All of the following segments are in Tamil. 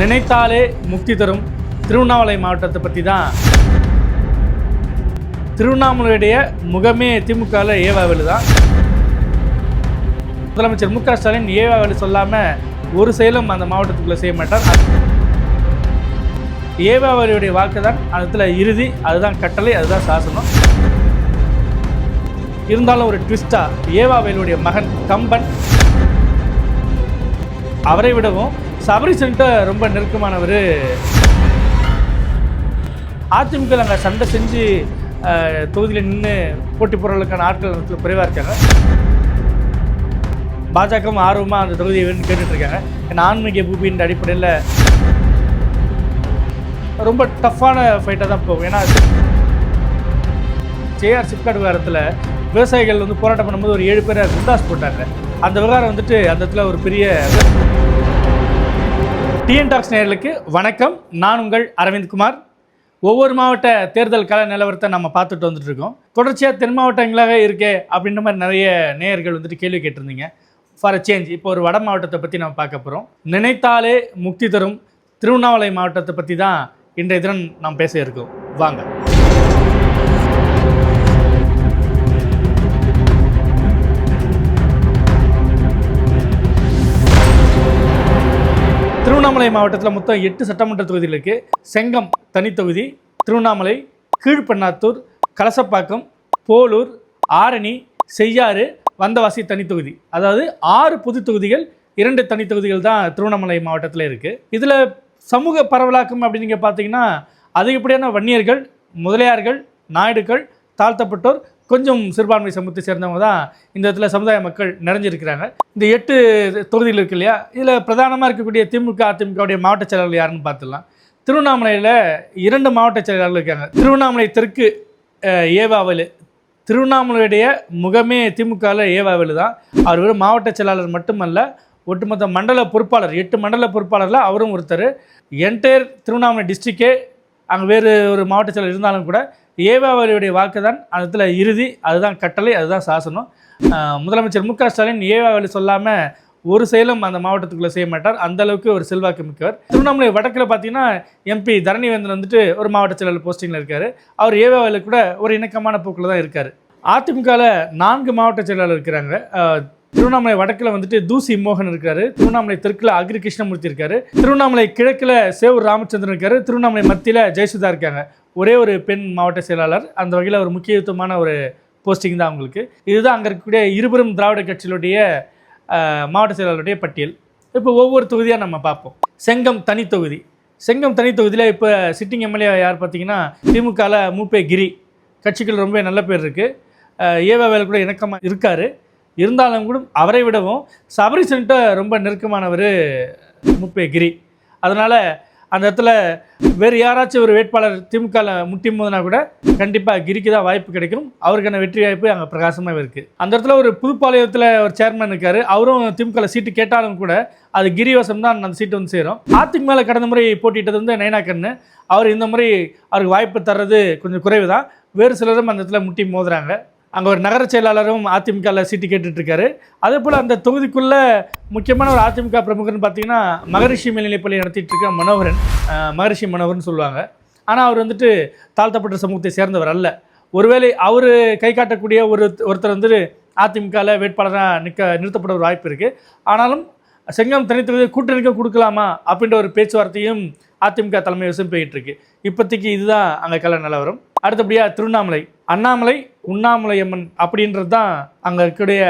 நினைத்தாலே முக்தி தரும் திருவண்ணாமலை மாவட்டத்தை பற்றி தான் திருவண்ணாமலையுடைய முகமே திமுகவில் ஏவாவில் தான். முதலமைச்சர் மு க ஸ்டாலின் ஏவாவில் சொல்லாமல் ஒரு செயலும் அந்த மாவட்டத்துக்குள்ளே செய்ய மாட்டார். ஏவாவலியுடைய வாக்கு தான் அதில் இறுதி அதுதான் கட்டளை அதுதான் சாசனம். இருந்தாலும் ஒரு ட்விஸ்டா ஏவாவேலுடைய மகன் கம்பன் அவரை விடவும் சபரிசன்ட்ட ரொம்ப நெருக்கமானவர். அதிமுக அங்கே சண்டை செஞ்சு தொகுதியில் நின்று போட்டி போடுறதுக்கான ஆட்கள் வந்து குறைவாக இருக்காங்க. பாஜகவும் ஆர்வமாக அந்த தொகுதியை வேணும்னு கேட்டுட்டு இருக்காங்க. ஏன்னா ஆன்மீக பூபின்ற அடிப்படையில் ரொம்ப டஃப்பான ஃபைட்டாக தான் போகும். ஏன்னா ஜேஆர் சிப்காட் விவகாரத்தில் விவசாயிகள் வந்து போராட்டம் பண்ணும்போது ஒரு ஏழு பேரை குண்டாஸ் போட்டாங்க. அந்த விவகாரம் வந்துட்டு அந்த இடத்துல ஒரு பெரிய டிஎன் டாக்ஸ் நேர்களுக்கு வணக்கம். நான் உங்கள் அரவிந்த் குமார். ஒவ்வொரு மாவட்ட தேர்தல் கால நிலவரத்தை நம்ம பார்த்துட்டு வந்துட்டுருக்கோம் தொடர்ச்சியாக தென் மாவட்டங்களாக இருக்கே அப்படின்ற மாதிரி நிறைய நேயர்கள் வந்துட்டு கேள்வி கேட்டிருந்தீங்க. ஃபார் அ சேஞ்ச் இப்போ ஒரு வட மாவட்டத்தை பற்றி நம்ம பார்க்க போகிறோம் நினைத்தாலே முக்தி தரும் திருவண்ணாமலை மாவட்டத்தை பற்றி தான் இன்றைய தினம் நாம் பேச இருக்கோம். வாங்க. திருவண்ணாமலை மாவட்டத்தில் மொத்தம் எட்டு சட்டமன்ற தொகுதிகள் இருக்குது செங்கம் தனித்தொகுதி திருவண்ணாமலை கீழ்பண்ணாத்தூர் கலசப்பாக்கம் போலூர் ஆரணி செய்யாறு வந்தவாசி தனித்தொகுதி. அதாவது ஆறு பொது தொகுதிகள் இரண்டு தனித்தொகுதிகள் தான் திருவண்ணாமலை மாவட்டத்தில் இருக்குது இதில் சமூக பரவலாக்கம் அப்படின்னு நீங்கள் பார்த்தீங்கன்னா அதிகப்படியான வன்னியர்கள் முதலியார்கள் நாயுடுகள் தாழ்த்தப்பட்டோர் கொஞ்சம் சிறுபான்மை சமூகத்தை சேர்ந்தவங்க தான் இந்த இடத்துல சமுதாய மக்கள் நிறைஞ்சிருக்கிறாங்க. இந்த எட்டு தொகுதிகள் இருக்கு இல்லையா? இதில் பிரதானமாக இருக்கக்கூடிய திமுக அதிமுகவுடைய மாவட்ட செயலாளர் யாருன்னு பார்த்துடலாம். திருவண்ணாமலையில் இரண்டு மாவட்ட செயலாளர்கள் இருக்காங்க. திருவண்ணாமலை தெற்கு ஏவாவல் திருவண்ணாமலையுடைய முகமே திமுகவில் ஏவாவல் தான். அவர் வெறும் மாவட்ட செயலாளர் மட்டுமல்ல ஒட்டுமொத்த மண்டல பொறுப்பாளர் எட்டு மண்டல பொறுப்பாளரில் அவரும் ஒருத்தர். என்டையர் திருவண்ணாமலை டிஸ்ட்ரிக்டே அங்கே வேறு ஒரு மாவட்ட செயலர் இருந்தாலும் கூட ஏவாவலியுடைய வாக்கு தான் அதில் இறுதி அதுதான் கட்டளை அதுதான் சாசனம். முதலமைச்சர் மு க ஸ்டாலின் ஏவாவலி சொல்லாமல் ஒரு செயலும் அந்த மாவட்டத்துக்குள்ளே செய்ய மாட்டார். அந்த அளவுக்கு ஒரு செல்வாக்கு மிக்கவர். திருவண்ணாமலை வடக்கில் பார்த்தீங்கன்னா எம்பி தரணிவேந்தன் வந்துட்டு ஒரு மாவட்ட செயலாளர் போஸ்டிங்கில் இருக்கார். அவர் ஏவாவலி கூட ஒரு இணக்கமான போக்கில் தான் இருக்கார். அதிமுகவில் நான்கு மாவட்ட செயலாளர் இருக்கிறாங்க. திருவண்ணாமலை வடக்கில் வந்துட்டு தூசி மோகன் இருக்காரு. திருவண்ணாமலை தெற்கில் அக்ரி கிருஷ்ணமூர்த்தி இருக்காரு. திருவண்ணாமலை கிழக்கில் சேவூர் ராமச்சந்திரன் இருக்காரு. திருவண்ணாமலை மத்தியில் ஜெயசுதா இருக்காங்க. ஒரே ஒரு பெண் மாவட்ட செயலாளர். அந்த வகையில் ஒரு முக்கியத்துவமான ஒரு போஸ்டிங் தான் அவங்களுக்கு. இதுதான் அங்கே இருக்கக்கூடிய இருபெரும் திராவிட கட்சிகளுடைய மாவட்ட செயலாளருடைய பட்டியல். இப்போ ஒவ்வொரு தொகுதியாக நம்ம பார்ப்போம். செங்கம் தனி தொகுதி. செங்கம் தனி தொகுதியில் இப்போ சிட்டிங் எம்எல்ஏ யார் பார்த்தீங்கன்னா திமுகவில் மூப்பே கிரி. கட்சிகள் ரொம்ப நல்ல பேர் இருக்குது ஏவாவேல் கூட இணக்கமாக இருக்கார். இருந்தாலும் கூட அவரை விடவும் சபரிசன்ட்ட ரொம்ப நெருக்கமானவர் முப்பே கிரி. அதனால் அந்த இடத்துல வேறு யாராச்சும் ஒரு வேட்பாளர் திமுகவில் முட்டி மோதினா கூட கண்டிப்பாக கிரிக்கு தான் வாய்ப்பு கிடைக்கும். அவருக்கான வெற்றி வாய்ப்பு அங்கே பிரகாசமாக இருக்குது அந்த இடத்துல ஒரு புதுப்பாளையத்தில் ஒரு சேர்மேன் இருக்கார். அவரும் திமுகவில் சீட்டு கேட்டாலும் கூட அது கிரிவசம் தான் அந்த சீட்டு வந்து சேரும். அதிமுகவில் கடந்த முறை போட்டிட்டது வந்து நயனாக்கண்ணு அவர் இந்த முறை அவருக்கு வாய்ப்பு தர்றது கொஞ்சம் குறைவு தான் வேறு சிலரும் அந்த இடத்துல முட்டி மோதுறாங்க. அங்கே ஒரு நகர செயலாளரும் அதிமுகவில் சீட்டு கேட்டுட்ருக்காரு. அதே போல் அந்த தொகுதிக்குள்ளே முக்கியமான ஒரு அதிமுக பிரமுகர்னு பார்த்தீங்கன்னா மகரிஷி மேல்நிலைப்பள்ளி நடத்திட்டு இருக்க மனோகரன் மகரிஷி மனோகர்னு சொல்லுவாங்க. ஆனால் அவர் வந்துட்டு தாழ்த்தப்பட்ட சமூகத்தை சேர்ந்தவர் அல்ல. ஒருவேளை அவர் கை காட்டக்கூடிய ஒரு ஒருத்தர் வந்துட்டு அதிமுகவில் வேட்பாளராக நிற்க நிறுத்தப்பட ஒரு வாய்ப்பு இருக்குது ஆனாலும் செங்கம் தனித்தொகுதியை கூட்டணிக்கு கொடுக்கலாமா அப்படின்ற ஒரு பேச்சுவார்த்தையும் அதிமுக தலைமை வசம் போயிட்டு இருக்கு இப்போதைக்கு இதுதான் அங்கே கல நிலவரம். அடுத்தபடியாக திருவண்ணாமலை. அண்ணாமலை உண்ணாமலை அம்மன் அப்படின்றது தான் அங்கே இருக்கக்கூடிய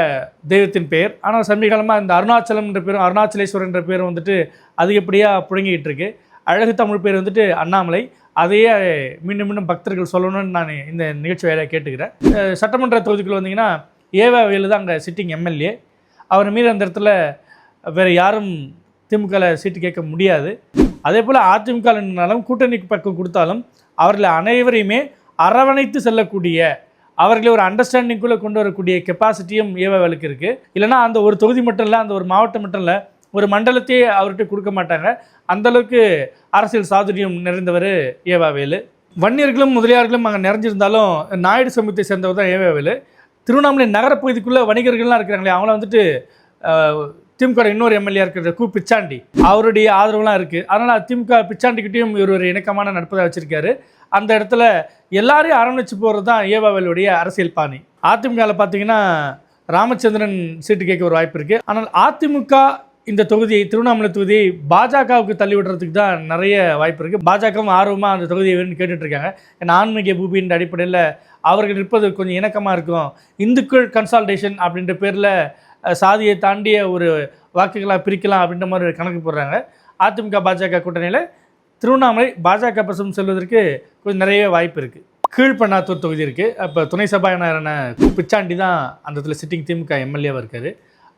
தெய்வத்தின் பெயர். ஆனால் சமீபகாலமாக இந்த அருணாச்சலம் என்ற பேரும் அருணாச்சலேஸ்வரர் என்ற பேரும் வந்துட்டு அதிகப்படியாக புழங்கிக்கிட்டு இருக்கு. அழகு தமிழ் பேர் வந்துட்டு அண்ணாமலை. அதையே மீண்டும் மீண்டும் பக்தர்கள் சொல்லணும்னு நான் இந்த நிகழ்ச்சி வேலையை கேட்டுக்கிறேன். சட்டமன்ற தொகுதிக்குள் வந்தீங்கன்னா ஏவா வேலு தான் அங்கே சிட்டிங் எம்எல்ஏ அவர் மீது அந்த இடத்துல வேறு யாரும் திமுகவில் சீட்டு கேட்க முடியாது. அதே போல் அதிமுக கூட்டணி பக்கம் கொடுத்தாலும் அவர்களை அனைவரையுமே அரவணைத்து செல்லக்கூடிய அவர்களை ஒரு அண்டர்ஸ்டாண்டிங்குள்ளே கொண்டு வரக்கூடிய கெப்பாசிட்டியும் ஏவாவேலுக்கு இருக்குது இல்லைனா அந்த ஒரு தொகுதி மட்டும் இல்லை அந்த ஒரு மாவட்டம் மட்டும் இல்லை ஒரு மண்டலத்தையே அவர்கிட்ட கொடுக்க மாட்டாங்க. அந்த அளவுக்கு அரசியல் சாதுரியம் நிறைந்தவர் ஏவாவேலு. வன்னியர்களும் முதலியார்களும் அங்கே நிறைஞ்சிருந்தாலும் நாயுடு சமூகத்தை சேர்ந்தவர் தான் ஏவாவேலு. திருவண்ணாமலை நகரப்பகுதிக்குள்ளே வணிகர்கள்லாம் இருக்கிறாங்களே அவங்கள வந்துட்டு திமுக இன்னொரு எம்எல்ஏ இருக்கிற கு. பிச்சாண்டி. அவருடைய ஆதரவுலாம் இருக்குது அதனால் திமுக பிச்சாண்டிக்கிட்டையும் இவர் ஒரு இணக்கமான நட்பதாக வச்சுருக்காரு. அந்த இடத்துல எல்லாரையும் அரவணைச்சு போகிறது தான் ஏவாவேலுடைய அரசியல் பாணி. அதிமுகவில் பார்த்தீங்கன்னா ராமச்சந்திரன் சீட்டு கேட்க ஒரு வாய்ப்பு இருக்குது ஆனால் அதிமுக இந்த தொகுதியை திருவண்ணாமலை தொகுதியை பாஜகவுக்கு தள்ளி விடுறதுக்கு தான் நிறைய வாய்ப்பு இருக்குது பாஜகவும் ஆர்வமாக அந்த தொகுதியை வேணும்னு கேட்டுட்ருக்காங்க ஏன்னா ஆன்மீக பூபின்ற அடிப்படையில் அவர்கள் இருப்பது கொஞ்சம் இணக்கமாக இருக்கும். இந்துக்கள் கன்சால்டேஷன் அப்படின்ற பேரில் சாதியை தாண்டிய ஒரு வாக்குகளாக பிரிக்கலாம் அப்படின்ற மாதிரி ஒரு கணக்கு போடுறாங்க. அதிமுக பாஜக கூட்டணியில் திருவண்ணாமலை பாஜக பசம் செல்வதற்கு கொஞ்சம் நிறைய வாய்ப்பு இருக்குது கீழ்பண்ணாத்தூர் தொகுதி இருக்குது அப்போ துணை சபாநாயகரான பிச்சாண்டி தான் அந்த இடத்துல சிட்டிங் திமுக எம்எல்ஏவாக இருக்கார்.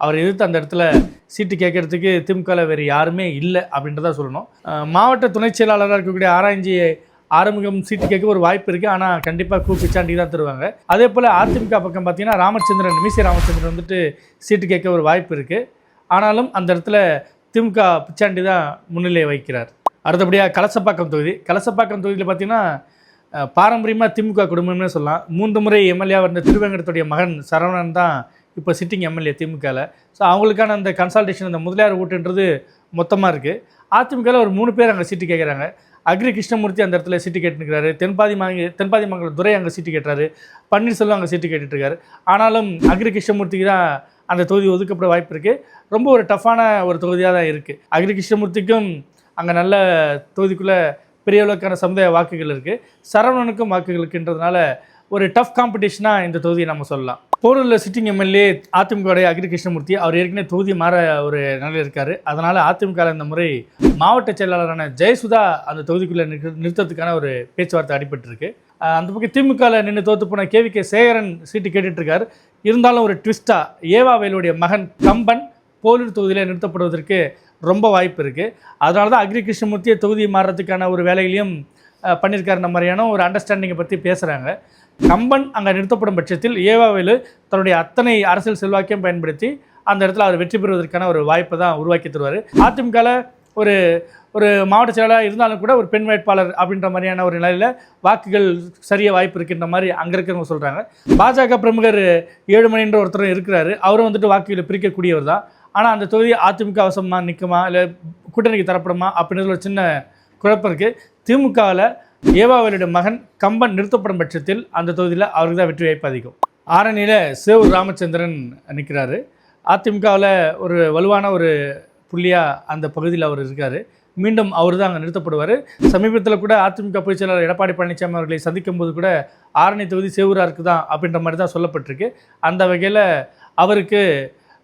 அவர் எதிர்த்து அந்த இடத்துல சீட்டு கேட்கறதுக்கு திமுகவில் வேறு யாருமே இல்லை அப்படின்றத சொல்லணும். மாவட்ட துணை செயலாளராக இருக்கக்கூடிய ஆராய்ச்சி ஆறுமுகம் சீட்டு கேட்க ஒரு வாய்ப்பு இருக்குது ஆனால் கண்டிப்பாக கு பிச்சாண்டி தான் தருவாங்க. அதே போல் அதிமுக பக்கம் பார்த்தீங்கன்னா ராமச்சந்திரன் மிசி ராமச்சந்திரன் வந்துட்டு சீட்டு கேட்க ஒரு வாய்ப்பு இருக்குது ஆனாலும் அந்த இடத்துல திமுக பிச்சாண்டி தான் முன்னிலை வைக்கிறார் அடுத்தபடியாக கலசப்பாக்கம் தொகுதி. கலசப்பாக்கம் தொகுதியில் பார்த்தீங்கன்னா பாரம்பரியமாக திமுக குடும்பம்னு சொல்லலாம். மூன்று முறை எம்எல்ஏவாக இருந்த திருவேங்கடத்துடைய மகன் சரவணன் தான் இப்போ சிட்டிங் எம்எல்ஏ திமுகவில் ஸோ அவங்களுக்கான அந்த கன்சல்டேஷன் அந்த முதலியார் ஓட்டுன்றது மொத்தமாக இருக்குது அதிமுகவில் ஒரு மூணு பேர் அங்கே சீட்டு கேட்குறாங்க அக்ரி கிருஷ்ணமூர்த்தி அந்த இடத்துல சீட்டு கேட்டுருக்காரு தென்பாதி மாங்க தென்பாதி மங்கலம் துரை அங்கே சீட்டு கேட்டுறாரு. பன்னீர்செல்வம் அங்கே சீட்டு கேட்டுட்ருக்காரு ஆனாலும் அக்ரி கிருஷ்ணமூர்த்திக்கு தான் அந்த தொகுதி ஒதுக்கப்பட வாய்ப்பு இருக்குது ரொம்ப ஒரு டஃப்பான ஒரு தொகுதியாக தான் இருக்குது அக்ரி கிருஷ்ணமூர்த்திக்கும் அங்கே நல்ல தொகுதிக்குள்ளே பெரிய அளவுக்கான சமுதாய வாக்குகள் இருக்குது சரவணனுக்கும் வாக்குகள் இருக்குன்றதுனால ஒரு டஃப் காம்படிஷனாக இந்த தொகுதியை நம்ம சொல்லலாம். போரூரில் சிட்டிங் எம்எல்ஏ அதிமுகவுடைய அக்ரி கிருஷ்ணமூர்த்தி அவர் ஏற்கனவே தொகுதி மாற ஒரு நிலையில் இருக்கார். அதனால் அதிமுக இந்த முறை மாவட்ட செயலாளரான ஜெயசுதா அந்த தொகுதிக்குள்ளே நிறுத்தத்துக்கான ஒரு பேச்சுவார்த்தை அடிபட்டிருக்கு. அந்த பக்கம் திமுகவில் நின்று தோத்து போன K V K Sekaran seat கேட்டுட்ருக்கார். இருந்தாலும் ஒரு ட்விஸ்ட்டாக ஏவாவேலுடைய மகன் கம்பன் போலூர் தொகுதியில் நிறுத்தப்படுவதற்கு ரொம்ப வாய்ப்பு இருக்குது அதனால தான் அக்ரி கிருஷ்ணமூர்த்தியை தொகுதி மாறுறதுக்கான ஒரு வேலைகளையும் அஹ், பண்ணியிருக்காருன்ற மாதிரியான ஒரு அண்டர்ஸ்டாண்டிங்கை பற்றி பேசுகிறாங்க கம்பன் அங்கே நிறுத்தப்படும் பட்சத்தில் ஏவாவேலு தன்னுடைய அத்தனை அரசியல் செல்வாக்கையும் பயன்படுத்தி அந்த இடத்துல அவர் வெற்றி பெறுவதற்கான ஒரு வாய்ப்பை தான் உருவாக்கி தருவார். அதிமுகவில் ஒரு ஒரு மாவட்ட செயலாளர் இருந்தாலும் கூட ஒரு பெண் வேட்பாளர் அப்படின்ற மாதிரியான ஒரு நிலையில் வாக்குகள் சரிய வாய்ப்பு இருக்கின்ற மாதிரி அங்கே இருக்கிறவங்க சொல்கிறாங்க பாஜக பிரமுகர் ஏழுமணின்ற ஒருத்தர் இருக்கிறாரு. அவரும் வந்துட்டு வாக்குகளை பிரிக்கக்கூடியவர் தான். ஆனால் அந்த தொகுதி அதிமுக அவசமாக நிற்குமா இல்லை கூட்டணிக்கு தரப்படுமா? அப்படின்றது ஒரு சின்ன குழப்பம் இருக்குது திமுகவில் ஏவாவலியுடைய மகன் கம்பன் நிறுத்தப்படும் பட்சத்தில் அந்த தொகுதியில் அவருக்கு தான் வெற்றி வாய்ப்பு அதிகம். ஆரணியில் சேவூர் ராமச்சந்திரன் நிற்கிறாரு அதிமுகவில் ஒரு வலுவான ஒரு புள்ளியாக அந்த பகுதியில் அவர் இருக்கார். மீண்டும் அவர் தான் அங்கே நிறுத்தப்படுவார். சமீபத்தில் கூட அதிமுக பொதுச் செயலாளர் எடப்பாடி பழனிசாமி அவர்களை சந்திக்கும் போது கூட ஆரணி தொகுதி சேவூராருக்கு தான் அப்படின்ற மாதிரி தான் சொல்லப்பட்டிருக்கு. அந்த வகையில் அவருக்கு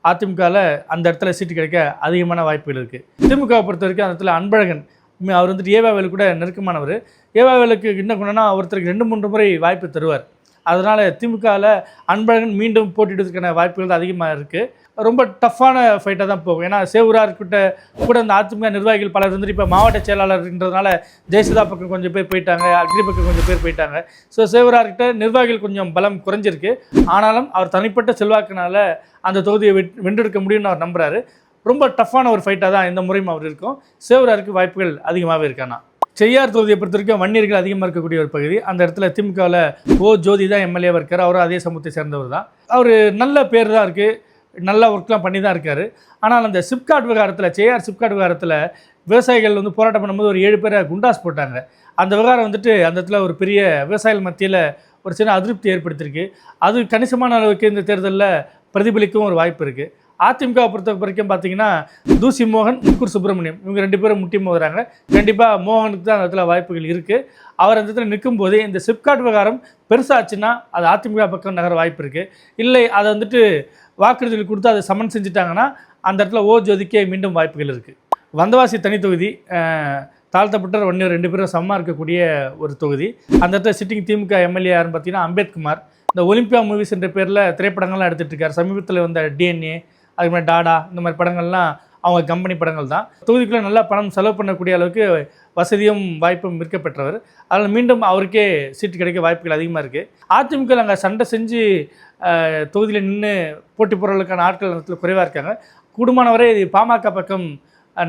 அதிமுகவில் அந்த இடத்துல சீட்டு கிடைக்க அதிகமான வாய்ப்புகள் இருக்குது திமுகவை பொறுத்த வரைக்கும் அந்த இடத்துல அன்பழகன் அவர் வந்துட்டு ஏவாவேலு கூட நெருக்கமானவர். ஏவாவேலுக்கு என்ன குணம்னா ஒருத்தருக்கு ரெண்டு மூன்று முறை வாய்ப்பு தருவார். அதனால் திமுகவில் அன்பழகன் மீண்டும் போட்டியிடுவதற்கான வாய்ப்புகள் அதிகமாக இருக்குது ரொம்ப டஃப்பான ஃபைட்டாக தான் போகும். ஏன்னா சேவூரார்கிட்ட கூட இந்த அதிமுக நிர்வாகிகள் பலர் வந்துட்டு இப்போ மாவட்ட செயலாளர்ன்றதுனால ஜெயசுதா பக்கம் கொஞ்சம் பேர் போயிட்டாங்க அக்னி பக்கம் கொஞ்சம் பேர் போயிட்டாங்க. ஸோ சேவூரார்கிட்ட நிர்வாகிகள் கொஞ்சம் பலம் குறைஞ்சிருக்கு. ஆனாலும் அவர் தனிப்பட்ட செல்வாக்குனால் அந்த தொகுதியை வென்றெடுக்க முடியும்னு அவர் நம்புகிறாரு ரொம்ப டஃப்பான ஒரு ஃபைட்டாக தான் இந்த முறையும் அவர் இருக்கும். சேவராருக்கு வாய்ப்புகள் அதிகமாகவே இருக்கானா செய்யார் தொகுதியை பொறுத்த வரைக்கும் வன்னியர்கள் அதிகமாக இருக்கக்கூடிய ஒரு பகுதி. அந்த இடத்துல திமுகவில் ஓ ஜோதி தான் எம்எல்ஏவாக இருக்கார். அவரும் அதே சமூகத்தை சேர்ந்தவர் தான். அவர் நல்ல பேர் தான் இருக்குது நல்ல ஒர்க்லாம் பண்ணி தான் இருக்கார். ஆனால் அந்த சிப்காட் விவகாரத்தில் செய்யார் சிப்காட் விவகாரத்தில் விவசாயிகள் வந்து போராட்டம் பண்ணும்போது ஒரு ஏழு பேரை குண்டாஸ் போட்டாங்க. அந்த விவகாரம் வந்துட்டு அந்த இடத்துல ஒரு பெரிய விவசாயிகள் மத்தியில் ஒரு சின்ன அதிருப்தி ஏற்படுத்தியிருக்கு. அது கணிசமான அளவுக்கு இந்த தேர்தலில் பிரதிபலிக்கவும் ஒரு வாய்ப்பு இருக்குது அதிமுக பொறுத்த வரைக்கும் பார்த்தீங்கன்னா தூசி மோகன் முக்கூர் சுப்பிரமணியம். இவங்க ரெண்டு பேரும் முட்டி மோதுறாங்க. கண்டிப்பாக மோகனுக்கு தான் அந்த இடத்துல வாய்ப்புகள் இருக்குது அவர் அந்த இடத்துல நிற்கும்போது இந்த சிப்காட் விவகாரம் பெருசாச்சுன்னா அது அதிமுக பக்கம் நகர வாய்ப்பு இருக்குது இல்லை அதை வந்துட்டு வாக்குறுதிகள் கொடுத்து அதை சமன் செஞ்சுட்டாங்கன்னா அந்த இடத்துல ஓ ஜோதிக்கே மீண்டும் வாய்ப்புகள் இருக்குது வந்தவாசி தனி தொகுதி அஹ், தாழ்த்தப்பட்ட ஒன்று ரெண்டு பேரும் சமமாக இருக்கக்கூடிய ஒரு தொகுதி. அந்த இடத்துல சிட்டிங் திமுக எம்எல்ஏ யாருன்னு பார்த்தீங்கன்னா அம்பேத்குமார். இந்த ஒலிம்பியா மூவிஸ் என்ற பேரில் திரைப்படங்கள்லாம் எடுத்துகிட்டு இருக்கார். சமீபத்தில் வந்த டிஎன்ஏ அதுக்கு மாதிரி டாடா இந்த மாதிரி படங்கள்லாம் அவங்க கம்பெனி படங்கள் தான். தொகுதிக்குள்ளே நல்லா பணம் செலவு பண்ணக்கூடிய அளவுக்கு வசதியும் வாய்ப்பும் இருக்க பெற்றவர் அதில் மீண்டும் அவருக்கே சீட்டு கிடைக்க வாய்ப்புகள் அதிகமாக இருக்குது அதிமுக அங்கே சண்டை செஞ்சு தொகுதியில் நின்று போட்டி போடுறதுக்கான ஆட்கள் குறைவாக இருக்காங்க. கூடுமானவரை இது பாமக பக்கம்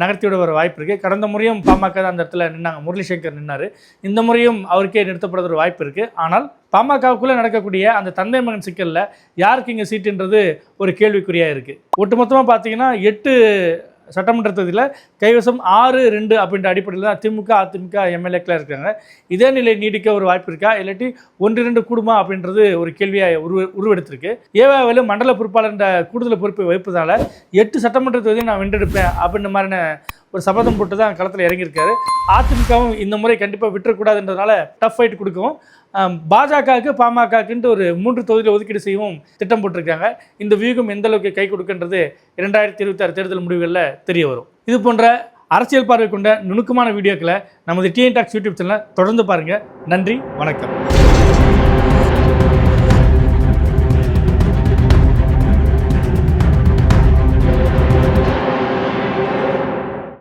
நகர்த்தியோட நகர்த்தி வாய்ப்பு இருக்குது கடந்த முறையும் பாமக தான் அந்த இடத்துல நின்னாங்க. முரளிசங்கர் நின்னார். இந்த முறையும் அவருக்கே நிறுத்தப்படுற ஒரு வாய்ப்பு இருக்குது ஆனால் பாமகவுக்குள்ளே நடக்கக்கூடிய அந்த தந்தை மகன் சிக்கலில் யாருக்கு இங்கே சீட்டுன்றது ஒரு கேள்விக்குறியாக இருக்குது ஒட்டுமொத்தமாக பார்த்தீங்கன்னா எட்டு சட்டமன்ற தொகுதியில் கைவசம் ஆறு ரெண்டு அப்படின்ற அடிப்படையில் தான் திமுக அதிமுக எம்எல்ஏக்களாக இருக்காங்க. இதே நிலை நீடிக்க ஒரு வாய்ப்பு இருக்கா? இல்லாட்டி ஒன்று ரெண்டு கூடுமா அப்படின்றது ஒரு கேள்வியாக உருவ உருவெடுத்திருக்கு. ஏவாவிலும் மண்டல பொறுப்பாளர் கூடுதல் பொறுப்பை வைப்பதால் எட்டு சட்டமன்ற தொகுதியை நான் வென்றெடுப்பேன் அப்படின்ற மாதிரியான ஒரு சபதம் போட்டு தான் களத்தில் இறங்கியிருக்காரு. அதிமுகவும் இந்த முறை கண்டிப்பாக விட்டுறக்கூடாதுன்றதுனால டஃப் ஃபைட் கொடுக்கும் பாஜகவுக்கு பாமகக்குன்ட்டு ஒரு மூன்று தொகுதியில் ஒதுக்கீடு செய்யவும் திட்டம் போட்டிருக்காங்க. இந்த வியூகம் எந்த அளவுக்கு கை கொடுக்கின்றது இரண்டாயிரத்தி இருபத்தாறு தேர்தல் முடிவுகளில் தெரிய வரும். இது போன்ற அரசியல் பார்வை கொண்ட நுணுக்கமான வீடியோக்களை நமது டிஎன் டாக்ஸ் யூடியூப் சேனலை தொடர்ந்து பாருங்கள் நன்றி வணக்கம்.